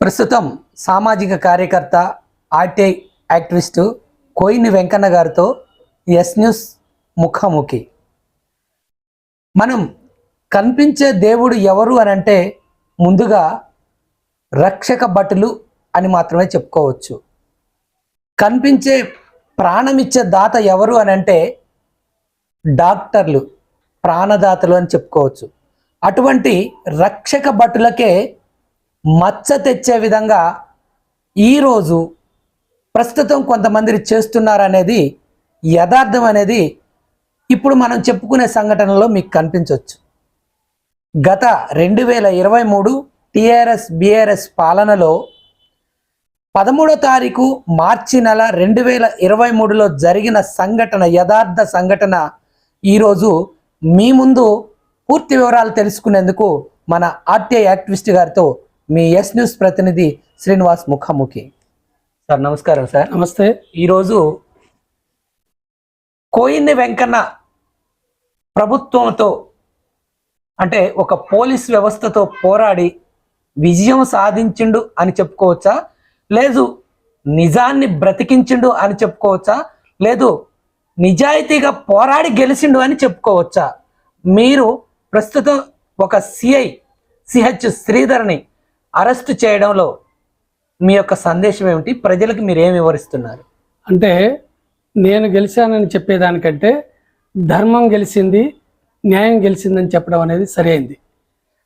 ప్రస్తుతం సామాజిక కార్యకర్త ఆర్టీఐ యాక్టివిస్టు కోయిని వెంకన్న గారితో ఎస్ న్యూస్ ముఖాముఖి. మనం కనిపించే దేవుడు ఎవరు అని అంటే ముందుగా రక్షక భటులు అని మాత్రమే చెప్పుకోవచ్చు. కనిపించే ప్రాణమిచ్చే దాత ఎవరు అని అంటే డాక్టర్లు ప్రాణదాతలు అని చెప్పుకోవచ్చు. అటువంటి రక్షక భటులకే మచ్చ తెచ్చే విధంగా ఈరోజు ప్రస్తుతం కొంతమంది చేస్తున్నారనేది యథార్థం అనేది ఇప్పుడు మనం చెప్పుకునే సంఘటనలో మీకు కనిపించవచ్చు గత రెండు వేల ఇరవై మూడు టిఆర్ఎస్ బిఆర్ఎస్ పాలనలో పదమూడో తారీఖు మార్చి నెల రెండు వేల ఇరవై మూడులో జరిగిన సంఘటన యథార్థ సంఘటన ఈరోజు మీ ముందు పూర్తి వివరాలు తెలుసుకునేందుకు మన ఆర్టీఐ యాక్టివిస్ట్ గారితో మీ ఎస్ న్యూస్ ప్రతినిధి శ్రీనివాస్ ముఖాముఖి. సార్ నమస్కారం సార్. నమస్తే. ఈరోజు కోయిన్ని వెంకన్న ప్రభుత్వంతో అంటే ఒక పోలీస్ వ్యవస్థతో పోరాడి విజయం సాధించిండు అని చెప్పుకోవచ్చా? లేదు నిజాన్ని బ్రతికించిండు అని చెప్పుకోవచ్చా? లేదు నిజాయితీగా పోరాడి గెలిచిండు అని చెప్పుకోవచ్చా? మీరు ప్రస్తుతం ఒక సిఐ సిహెచ్ శ్రీధర్ని అరెస్ట్ చేయడంలో మీ యొక్క సందేశం ఏమిటి? ప్రజలకు మీరు ఏమి వివరిస్తున్నారు? అంటే నేను గెలిచానని చెప్పేదానికంటే ధర్మం గెలిచింది న్యాయం గెలిచిందని చెప్పడం అనేది సరైంది.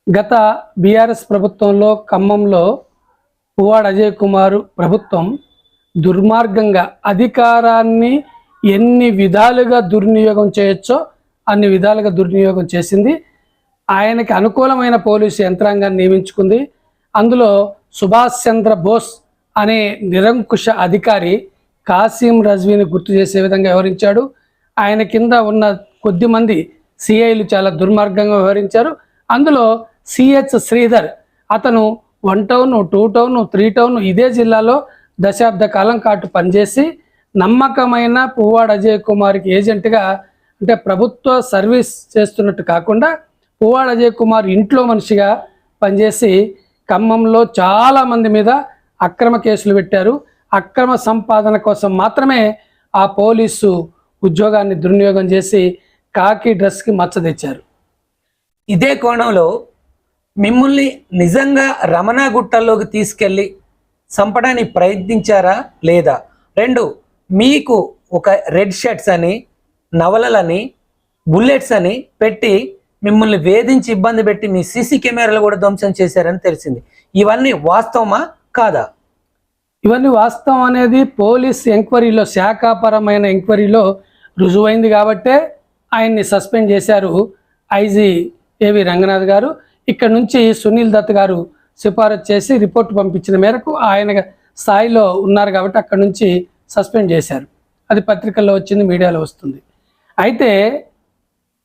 గత బీఆర్ఎస్ ప్రభుత్వంలో ఖమ్మంలో పువ్వాడ అజయ్ కుమార్ ప్రభుత్వం దుర్మార్గంగా అధికారాన్ని ఎన్ని విధాలుగా దుర్వినియోగం చేయొచ్చో అన్ని విధాలుగా దుర్వినియోగం చేసింది. ఆయనకి అనుకూలమైన పోలీసు యంత్రాంగాన్ని నియమించుకుంది. అందులో సుభాష్ చంద్ర బోస్ అనే నిరంకుశ అధికారి కాసిం రజ్వీని గుర్తు చేసే విధంగా వివరించాడు ఆయన కింద ఉన్న కొద్ది మంది సిఐలు చాలా దుర్మార్గంగా వివరించారు అందులో సిహెచ్ శ్రీధర్ అతను one town two town three town ఇదే జిల్లాలో దశాబ్ద కాలం కాటు పనిచేసి నమ్మకమైన పువ్వాడ అజయ్ కుమార్కి ఏజెంట్గా అంటే ప్రభుత్వ సర్వీస్ చేస్తున్నట్టు కాకుండా పువ్వాడ అజయ్ కుమార్ ఇంట్లో మనిషిగా పనిచేసి ఖమ్మంలో చాలా మంది మీద అక్రమ కేసులు పెట్టారు. అక్రమ సంపాదన కోసం మాత్రమే ఆ పోలీసు ఉద్యోగాన్ని దుర్వినియోగం చేసి కాకి డ్రెస్కి మచ్చ తెచ్చారు. ఇదే కోణంలో మిమ్మల్ని నిజంగా రమణా గుట్టల్లోకి తీసుకెళ్ళి చంపడానికి ప్రయత్నించారా లేదా? రెండు మీకు ఒక రెడ్ షర్ట్స్ అని నవలలని బుల్లెట్స్ అని పెట్టి మిమ్మల్ని వేధించి ఇబ్బంది పెట్టి మీ సీసీ కెమెరాలు కూడా ధ్వంసం చేశారని తెలిసింది. ఇవన్నీ వాస్తవమా కాదా? ఇవన్నీ వాస్తవం అనేది పోలీస్ ఎంక్వైరీలో శాఖాపరమైన ఎంక్వైరీలో రుజువైంది కాబట్టే ఆయన్ని సస్పెండ్ చేశారు ఐజీ ఏవి రంగనాథ్ గారు. ఇక్కడ నుంచి సునీల్ దత్ గారు సిఫారసు చేసి రిపోర్ట్ పంపించిన మేరకు ఆయన స్థాయిలో ఉన్నారు కాబట్టి అక్కడ నుంచి సస్పెండ్ చేశారు. అది పత్రికల్లో వచ్చింది మీడియాలో వస్తుంది. అయితే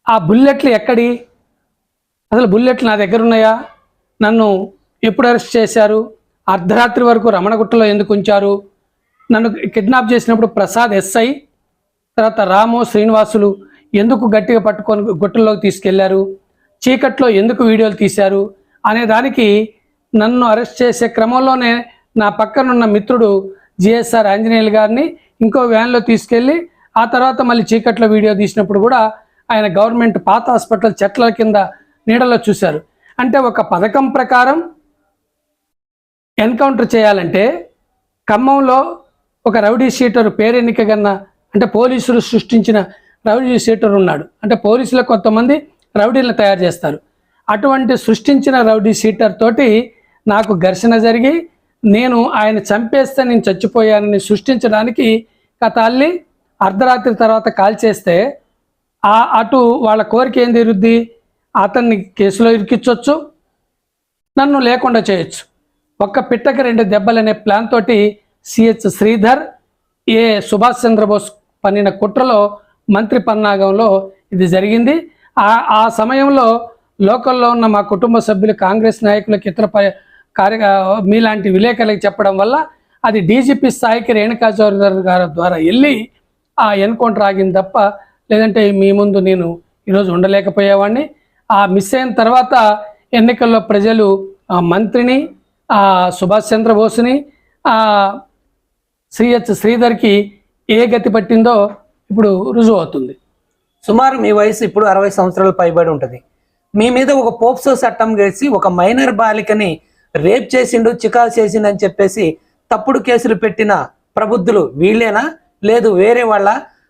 ఆ బుల్లెట్లు ఎక్కడి? అసలు బుల్లెట్లు నా దగ్గర ఉన్నాయా? నన్ను ఎప్పుడు అరెస్ట్ చేశారు? అర్ధరాత్రి వరకు రమణగుట్టలో ఎందుకు ఉంచారు? నన్ను కిడ్నాప్ చేసినప్పుడు ప్రసాద్ ఎస్ఐ తర్వాత రాము శ్రీనివాసులు ఎందుకు గట్టిగా పట్టుకొని గుట్టల్లోకి తీసుకెళ్ళారు? చీకట్లో ఎందుకు వీడియోలు తీశారు? అనే దానికి నన్ను అరెస్ట్ చేసే క్రమంలోనే నా పక్కనున్న మిత్రుడు జిఎస్ఆర్ ఆంజనేయులు గారిని ఇంకో వ్యాన్లో తీసుకెళ్ళి ఆ తర్వాత మళ్ళీ చీకట్లో వీడియో తీసినప్పుడు కూడా ఆయన గవర్నమెంట్ పాత హాస్పిటల్ చెట్ల కింద నీడలో చూశారు. అంటే ఒక పథకం ప్రకారం ఎన్కౌంటర్ చేయాలంటే ఖమ్మంలో ఒక రౌడీ షీటర్ పేరెన్నిక కన్నా అంటే పోలీసులు సృష్టించిన రౌడీ షీటర్ ఉన్నాడు. అంటే పోలీసులు కొంతమంది రౌడీలను తయారు చేస్తారు. అటువంటి సృష్టించిన రౌడీ షీటర్ తోటి నాకు ఘర్షణ జరిగి నేను ఆయన చంపేస్తే నేను చచ్చిపోయానని సృష్టించడానికి గత అర్ధరాత్రి తర్వాత కాల్ చేస్తే ఆ అటు వాళ్ళ కోరిక ఏం తీరుద్ది అతన్ని కేసులో ఇరికించవచ్చు నన్ను లేకుండా చేయొచ్చు. ఒక్క పిట్టకి రెండు దెబ్బలనే ప్లాన్ తోటి సిహెచ్ శ్రీధర్ ఏ సుభాష్ చంద్రబోస్ పన్నిన కుట్రలో మంత్రి పన్నాగంలో ఇది జరిగింది. ఆ ఆ సమయంలో లోకల్లో ఉన్న మా కుటుంబ సభ్యులు కాంగ్రెస్ నాయకులకు ఇతర కార్య మీలాంటి విలేకరులకు చెప్పడం వల్ల అది డీజీపీ స్థాయికి రేణుకా చౌదరి గారి ద్వారా వెళ్ళి ఆ ఎన్కౌంటర్ ఆగింది తప్ప లేదంటే మీ ముందు నేను ఈరోజు ఉండలేకపోయేవాడిని ఆ మిస్ అయిన తర్వాత ఎన్నికల్లో ప్రజలు ఆ మంత్రిని ఆ సుభాష్ చంద్రబోస్ని ఆ శ్రీహెచ్ శ్రీధర్కి ఏ గతి పట్టిందో ఇప్పుడు రుజువు అవుతుంది. సుమారు మీ వయసు ఇప్పుడు అరవై సంవత్సరాలు పైబడి ఉంటుంది. మీ మీద ఒక పోక్సో చట్టం గెలిచి ఒక మైనర్ బాలికని రేప్ చేసిండు చికాకు చేసిండు అని చెప్పేసి తప్పుడు కేసులు పెట్టిన ప్రబుద్ధులు వీళ్ళేనా? లేదు వేరే వాళ్ళ?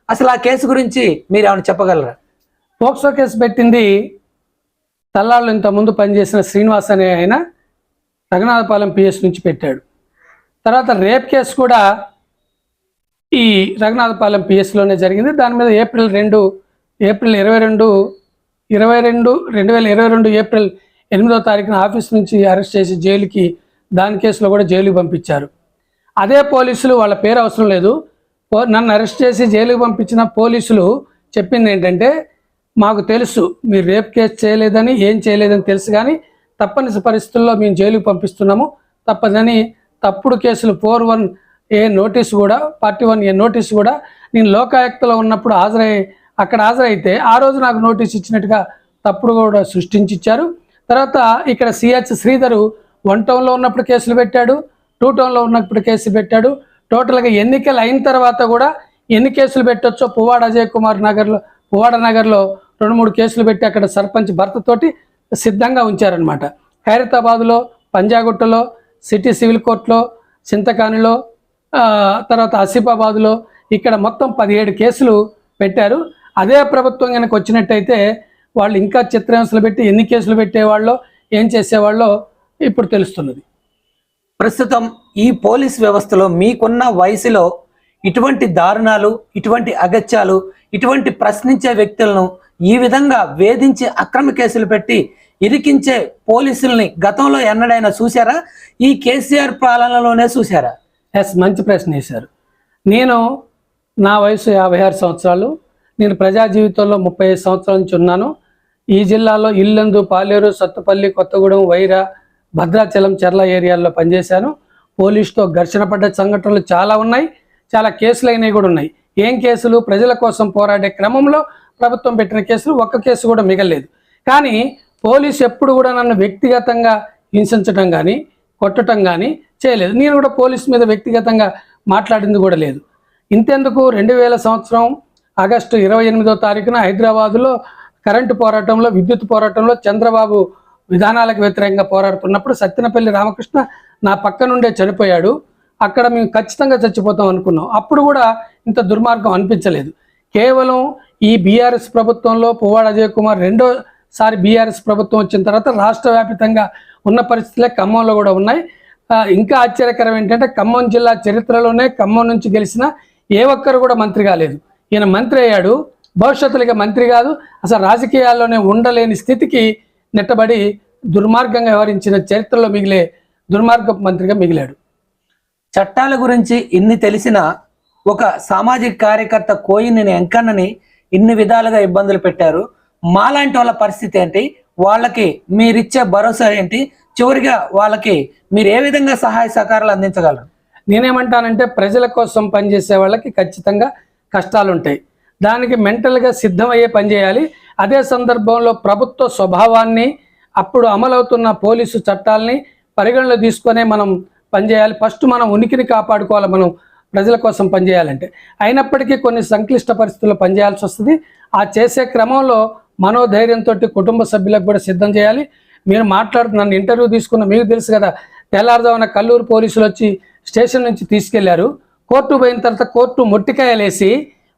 అసలు ఆ కేసు గురించి మీరు ఏమైనా చెప్పగలరా? పోక్సో కేసు పెట్టింది తల్లాళ్ళు ఇంతకుముందు పనిచేసిన శ్రీనివాస్ అనే ఆయన రఘునాథపాలెం పిఎస్ నుంచి పెట్టాడు. తర్వాత రేప్ కేసు కూడా ఈ రఘునాథపాలెం పిఎస్లోనే జరిగింది. దాని మీద ఏప్రిల్ రెండు ఏప్రిల్ ఇరవై రెండు ఇరవై రెండు రెండు వేల ఇరవై రెండు ఏప్రిల్ ఎనిమిదో తారీఖున ఆఫీస్ నుంచి అరెస్ట్ చేసి జైలుకి దాని కేసులో కూడా జైలుకి పంపించారు. అదే పోలీసులు వాళ్ళ పేరు అవసరం లేదు. నన్ను అరెస్ట్ చేసి జైలుకి పంపించిన పోలీసులు చెప్పింది ఏంటంటే మాకు తెలుసు మీరు రేప్ కేసు చేయలేదని ఏం చేయలేదని తెలుసు కానీ తప్పనిసరి పరిస్థితుల్లో మేము జైలుకు పంపిస్తున్నాము. తప్పదని తప్పుడు కేసులు ఫోర్ వన్ ఏ నోటీస్ కూడా పార్టీ వన్ ఏ నోటీస్ కూడా నేను లోకాయుక్తలో ఉన్నప్పుడు హాజరై అక్కడ హాజరైతే ఆ రోజు నాకు నోటీస్ ఇచ్చినట్టుగా తప్పుడు కూడా సృష్టించి ఇచ్చారు తర్వాత ఇక్కడ సిహెచ్ శ్రీధరు వన్ టౌన్లో ఉన్నప్పుడు కేసులు పెట్టాడు టూ టౌన్లో ఉన్నప్పుడు కేసులు పెట్టాడు. టోటల్గా ఎన్నికలు అయిన తర్వాత కూడా ఎన్ని కేసులు పెట్టొచ్చో పువ్వాడ అజయ్ కుమార్ నగర్లో పువ్వాడ నగర్లో రెండు మూడు కేసులు పెట్టి అక్కడ సర్పంచ్ భర్తతోటి సిద్ధంగా ఉంచారనమాట ఖైరతాబాద్లో పంజాగుట్టలో సిటీ సివిల్ కోర్టులో చింతకానిలో తర్వాత ఆసిఫాబాద్లో ఇక్కడ మొత్తం పదిహేడు కేసులు పెట్టారు. అదే ప్రభుత్వం కనుక వచ్చినట్టయితే వాళ్ళు ఇంకా చిత్రహింసలు పెట్టి ఎన్ని కేసులు పెట్టేవాళ్ళో ఏం చేసేవాళ్ళో ఇప్పుడు తెలుస్తున్నది. ప్రస్తుతం ఈ పోలీస్ వ్యవస్థలో మీకున్న వయసులో ఇటువంటి దారుణాలు ఇటువంటి అగత్యాలు ఇటువంటి ప్రశ్నించే వ్యక్తులను ఈ విధంగా వేధించి అక్రమ కేసులు పెట్టి ఇరికించే పోలీసుల్ని గతంలో ఎన్నడైనా చూసారా ఈ కేసీఆర్ పాలనలోనే చూసారా ఎస్ మంచి ప్రశ్న వేశారు. నేను నా వయసు యాభై ఆరు సంవత్సరాలు. నేను ప్రజా జీవితంలో ముప్పై ఐదు సంవత్సరాల నుంచి ఉన్నాను. ఈ జిల్లాలో ఇల్లందు పాలేరు సత్తుపల్లి కొత్తగూడెం వైరా భద్రాచలం చెర్ల ఏరియాల్లో పనిచేశాను. పోలీసుతో ఘర్షణ పడ్డ సంఘటనలు చాలా ఉన్నాయి. చాలా కేసులు అయినవి కూడా ఉన్నాయి. ఏం కేసులు? ప్రజల కోసం పోరాడే క్రమంలో ప్రభుత్వం పెట్టిన కేసులు ఒక్క కేసు కూడా మిగలేదు కానీ పోలీసు ఎప్పుడు కూడా నన్ను వ్యక్తిగతంగా హింసించటం కానీ కొట్టడం కానీ చేయలేదు. నేను కూడా పోలీస్ మీద వ్యక్తిగతంగా మాట్లాడింది కూడా లేదు. ఇంతెందుకు రెండు వేల సంవత్సరం ఆగస్టు ఇరవై ఎనిమిదో తారీఖున హైదరాబాదులో కరెంటు పోరాటంలో విద్యుత్ పోరాటంలో చంద్రబాబు విధానాలకు వ్యతిరేకంగా పోరాడుతున్నప్పుడు సత్యనపల్లి రామకృష్ణ నా పక్క నుండే చనిపోయాడు. అక్కడ మేము ఖచ్చితంగా చచ్చిపోతాం అనుకున్నాం. అప్పుడు కూడా ఇంత దుర్మార్గం అనిపించలేదు. కేవలం ఈ బీఆర్ఎస్ ప్రభుత్వంలో పువ్వాడ అజయ్ కుమార్ రెండోసారి బీఆర్ఎస్ ప్రభుత్వం వచ్చిన తర్వాత రాష్ట్ర వ్యాపితంగా ఉన్న పరిస్థితులే ఖమ్మంలో కూడా ఉన్నాయి. ఇంకా ఆశ్చర్యకరం ఏంటంటే ఖమ్మం జిల్లా చరిత్రలోనే ఖమ్మం నుంచి గెలిచిన ఏ ఒక్కరు కూడా మంత్రి కాలేదు. ఈయన మంత్రి అయ్యాడు భవిష్యత్తులో మంత్రి కాదు అసలు రాజకీయాల్లోనే ఉండలేని స్థితికి నెట్టబడి దుర్మార్గంగా వ్యవహరించిన చరిత్రలో మిగిలే దుర్మార్గ మంత్రిగా మిగిలాడు. చట్టాల గురించి ఇన్ని తెలిసినా ఒక సామాజిక కార్యకర్త కోయిని వెంకన్నని ఇన్ని విధాలుగా ఇబ్బందులు పెట్టారు. మాలాంటి వాళ్ళ పరిస్థితి ఏంటి? వాళ్ళకి మీరిచ్చే భరోసా ఏంటి? చివరిగా వాళ్ళకి మీరు ఏ విధంగా సహాయ సహకారాలు అందించగలరు? నేనేమంటానంటే ప్రజల కోసం పనిచేసే వాళ్ళకి ఖచ్చితంగా కష్టాలు ఉంటాయి దానికి మెంటల్గా సిద్ధమయ్యే పని చేయాలి. అదే సందర్భంలో ప్రభుత్వ స్వభావాన్ని అప్పుడు అమలవుతున్న పోలీసు చట్టాలని పరిగణలో తీసుకొనే మనం పనిచేయాలి ఫస్ట్ మనం ఉనికిని కాపాడుకోవాలి. మనం ప్రజల కోసం పనిచేయాలంటే. అయినప్పటికీ కొన్ని సంక్లిష్ట పరిస్థితుల్లో పనిచేయాల్సి వస్తుంది. ఆ చేసే క్రమంలో మనోధైర్యంతో కుటుంబ సభ్యులకు కూడా సిద్ధం చేయాలి. మీరు మాట్లాడుతున్న ఇంటర్వ్యూ తీసుకున్న మీకు తెలుసు కదా తెల్లారుజామున కల్లూరు పోలీసులు వచ్చి స్టేషన్ నుంచి తీసుకెళ్ళారు. కోర్టు పోయిన తర్వాత కోర్టు మొట్టికాయలేసి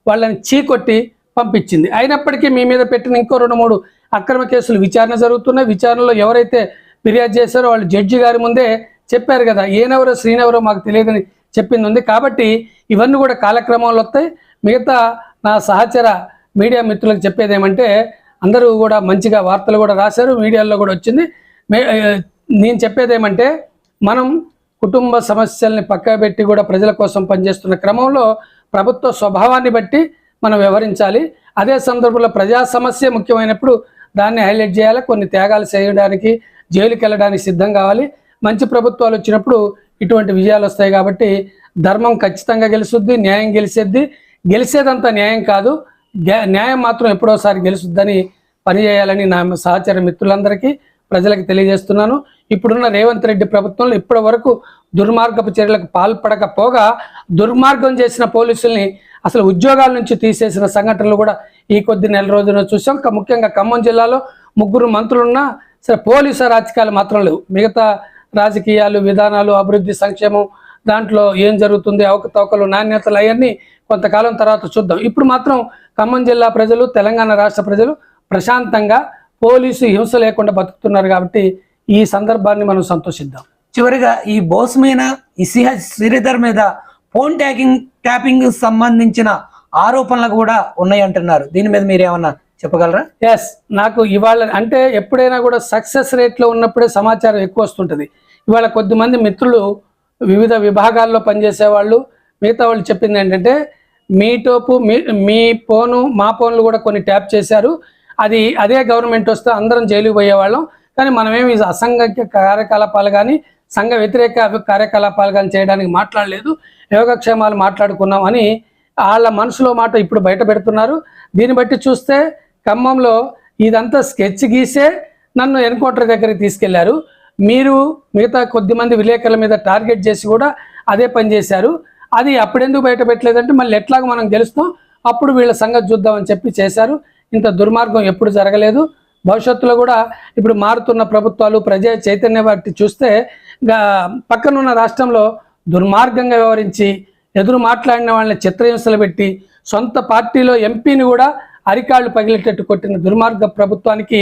వాళ్ళని చీకొట్టి పంపించింది. అయినప్పటికీ మీ మీద పెట్టిన ఇంకో రెండు మూడు అక్రమ కేసులు విచారణ జరుగుతున్నాయి. విచారణలో ఎవరైతే ఫిర్యాదు చేశారో వాళ్ళు జడ్జి గారి ముందే చెప్పారు కదా ఏనెవరో శ్రీనెవరో మాకు తెలియదని చెప్పింది ఉంది కాబట్టి ఇవన్నీ కూడా కాలక్రమంలో వస్తాయి. మిగతా నా సహచర మీడియా మిత్రులకు చెప్పేది ఏమంటే అందరూ కూడా మంచిగా వార్తలు కూడా రాశారు మీడియాలో కూడా వచ్చింది. మే- నేను చెప్పేది ఏమంటే మనం కుటుంబ సమస్యల్ని పక్కబెట్టి కూడా ప్రజల కోసం పనిచేస్తున్న క్రమంలో ప్రభుత్వ స్వభావాన్ని బట్టి మనం వ్యవహరించాలి. అదే సందర్భంలో ప్రజా సమస్య ముఖ్యమైనప్పుడు దాన్ని హైలైట్ చేయాలి. కొన్ని త్యాగాలు చేయడానికి జైలుకి వెళ్ళడానికి సిద్ధం కావాలి. మంచి ప్రభుత్వాలు వచ్చినప్పుడు ఇటువంటి విజయాలు వస్తాయి కాబట్టి ధర్మం ఖచ్చితంగా గెలుస్తుంది న్యాయం గెలిచేద్ది గెలిచేదంతా న్యాయం కాదు. గ్యా- న్యాయం మాత్రం ఎప్పుడోసారి గెలుస్తుందని పనిచేయాలని నా సహచర మిత్రులందరికీ ప్రజలకు తెలియజేస్తున్నాను. ఇప్పుడున్న రేవంత్ రెడ్డి ప్రభుత్వంలో ఇప్పటి వరకు దుర్మార్గపు చర్యలకు పాల్పడకపోగా దుర్మార్గం చేసిన పోలీసుల్ని అసలు ఉద్యోగాల నుంచి తీసేసిన సంఘటనలు కూడా ఈ కొద్ది నెల రోజున చూసాం. ముఖ్యంగా ఖమ్మం జిల్లాలో ముగ్గురు మంత్రులున్నా సరే పోలీసు రాజకీయాలు మాత్రం లేవు. మిగతా రాజకీయాలు విధానాలు అభివృద్ధి సంక్షేమం దాంట్లో ఏం జరుగుతుంది అవకతవకలు నాణ్యతలు అవన్నీ కొంతకాలం తర్వాత చూద్దాం. ఇప్పుడు మాత్రం ఖమ్మం జిల్లా ప్రజలు తెలంగాణ రాష్ట్ర ప్రజలు ప్రశాంతంగా పోలీసు హింస లేకుండా బతుకుతున్నారు కాబట్టి ఈ సందర్భాన్ని మనం సంతోషిద్దాం. చివరిగా ఈ బోస్ మీద ఈ శ్రీధర్ మీద ఫోన్ ట్యాకింగ్ ట్యాపింగ్ సంబంధించిన ఆరోపణలు కూడా ఉన్నాయంటున్నారు. దీని మీద మీరు ఏమన్నా చెప్పగలరా? ఎస్ నాకు ఇవాళ అంటే ఎప్పుడైనా కూడా సక్సెస్ రేట్లో ఉన్నప్పుడే సమాచారం ఎక్కువ వస్తుంటుంది. ఇవాళ కొద్దిమంది మిత్రులు వివిధ విభాగాల్లో పనిచేసే వాళ్ళు మిగతా వాళ్ళు చెప్పింది ఏంటంటే మీ టోపు మీ మీ ఫోను మా ఫోన్లు కూడా కొన్ని ట్యాప్ చేశారు. అది అదే గవర్నమెంట్ వస్తే అందరం జైలుకి పోయేవాళ్ళం. కానీ మనమేమి అసంఘ కార్యకలాపాలు కానీ సంఘ వ్యతిరేక కార్యకలాపాలు కానీ చేయడానికి మాట్లాడలేదు. యోగక్షేమాలు మాట్లాడుకున్నాం అని వాళ్ళ మనసులో మాట ఇప్పుడు బయట పెడుతున్నారు. దీన్ని బట్టి చూస్తే ఖమ్మంలో ఇదంతా స్కెచ్ గీసే నన్ను ఎన్కౌంటర్ దగ్గరికి తీసుకెళ్ళారు. మీరు మిగతా కొద్దిమంది విలేకరుల మీద టార్గెట్ చేసి కూడా అదే పని చేశారు. అది అప్పుడెందుకు బయట పెట్టలేదంటే మళ్ళీ ఎట్లాగో మనం గెలుస్తాం అప్పుడు వీళ్ళ సంగతి చూద్దామని చెప్పి చేశారు. ఇంత దుర్మార్గం ఎప్పుడు జరగలేదు. భవిష్యత్తులో కూడా ఇప్పుడు మారుతున్న ప్రభుత్వాలు ప్రజా చైతన్య వాటి చూస్తే పక్కనున్న రాష్ట్రంలో దుర్మార్గంగా వ్యవహరించి ఎదురు మాట్లాడిన వాళ్ళని చిత్రహింసలు పెట్టి సొంత పార్టీలో ఎంపీని కూడా అరికాళ్ళు పగిలేటట్టు కొట్టిన దుర్మార్గ ప్రభుత్వానికి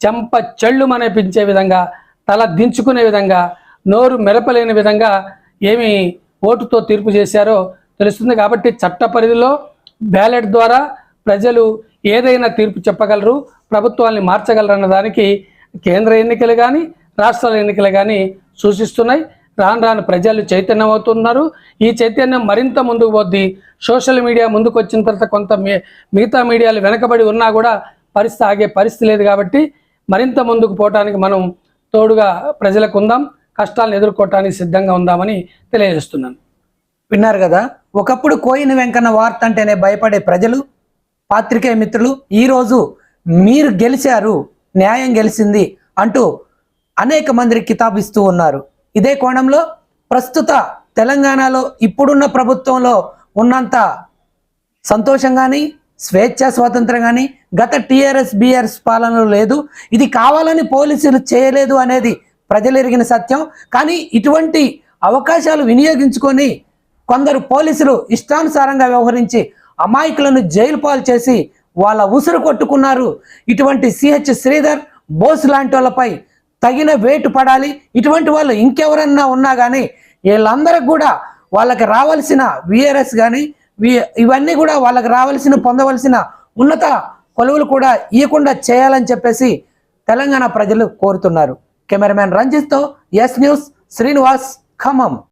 చెంప చెళ్ళు మనిపించే విధంగా తల దించుకునే విధంగా నోరు మెరపలేని విధంగా ఏమి ఓటుతో తీర్పు చేశారో తెలుస్తుంది. కాబట్టి చట్ట పరిధిలో బ్యాలెట్ ద్వారా ప్రజలు ఏదైనా తీర్పు చెప్పగలరు ప్రభుత్వాన్ని మార్చగలరన్న దానికి కేంద్ర ఎన్నికలు కానీ రాష్ట్రాల ఎన్నికలు కానీ సూచిస్తున్నాయి. రాను రాను ప్రజలు చైతన్యం అవుతున్నారు ఈ చైతన్యం మరింత ముందుకు పోద్ది. సోషల్ మీడియా ముందుకు వచ్చిన తర్వాత కొంత మిగతా మీడియాలు వెనకబడి ఉన్నా కూడా పరిస్థితి ఆగే పరిస్థితి లేదు కాబట్టి మరింత ముందుకు పోవటానికి మనం తోడుగా ప్రజలకు ఉందాం కష్టాలను ఎదుర్కోవటానికి సిద్ధంగా ఉందామని తెలియజేస్తున్నాను. విన్నారు కదా? ఒకప్పుడు కోయిన వెంకన్న వార్త అంటేనే భయపడే ప్రజలు పాత్రికేయ మిత్రులు ఈరోజు మీరు గెలిచారు న్యాయం గెలిచింది అంటూ అనేక మందికి కితాబిస్తూ ఉన్నారు. ఇదే కోణంలో ప్రస్తుత తెలంగాణలో ఇప్పుడున్న ప్రభుత్వంలో ఉన్నంత సంతోషం కానీ స్వేచ్ఛ స్వాతంత్రం కానీ గత టీఆర్ఎస్ బీఆర్ఎస్ పాలనలో లేదు. ఇది కావాలని పోలీసులు చేయలేదు అనేది ప్రజలు ఎరిగిన సత్యం. కానీ ఇటువంటి అవకాశాలు వినియోగించుకొని కొందరు పోలీసులు ఇష్టానుసారంగా వ్యవహరించి అమాయకులను జైలు పాలు చేసి వాళ్ళ ఉసురు కొట్టుకున్నారు. ఇటువంటి సిహెచ్ శ్రీధర్ బోస్ లాంటి వాళ్ళపై తగిన వేటు పడాలి. ఇటువంటి వాళ్ళు ఇంకెవరన్నా ఉన్నా కానీ వీళ్ళందరికి కూడా వాళ్ళకి రావాల్సిన విఆర్ఎస్ కానీ ఇవన్నీ కూడా వాళ్ళకి రావాల్సిన పొందవలసిన ఉన్నత కొలువులు కూడా ఇవ్వకుండా చేయాలని చెప్పేసి తెలంగాణ ప్రజలు కోరుతున్నారు. కెమెరామ్యాన్ రంజిత్తో ఎస్ న్యూస్ శ్రీనివాస్ ఖమ్మం.